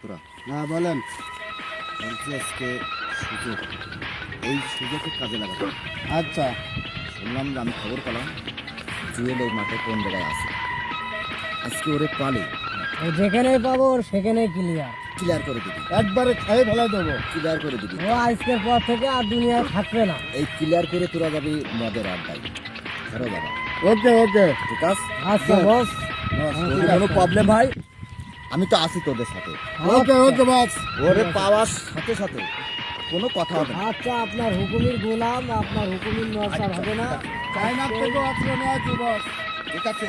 তোরা হ্যাঁ বলেন আজকে সুযোগ। এই সুযোগকে কাজে লাগাতে আচ্ছা। শুনলাম যে আমি খবর পেলাম জুয়েল ওই মাঠে কোন জায়গায় আছে? আজকে ওরে পালে। ও যেখানেই পাবো ওর সেখানেই ক্লিয়ার ক্লিয়ার করে দিবি। একবারে খাই ফেলাই দেবো। ক্লিয়ার করে দিবি। ও আজকের পর থেকে আর দুনিয়ায় থাকবে না। এই ক্লিয়ার করে তোরা যাবি মদের আড্ডায়। ধরো বাবা। ওকে ওকে। ঠিক আছে? আচ্ছা বস। তোর কোনো প্রবলেম হয় আমি তো আছি তোদের সাথে। ওকে ওকে বাস ওরে পাওয়ার সাথে সাথে কোনো কথা হবে না। আচ্ছা আপনার হুকুমের গোলাম আপনার হুকুমের নরসার হবে না। চাইনা থেকেও আজকে নেওয়া কি বস ঠিক আছে।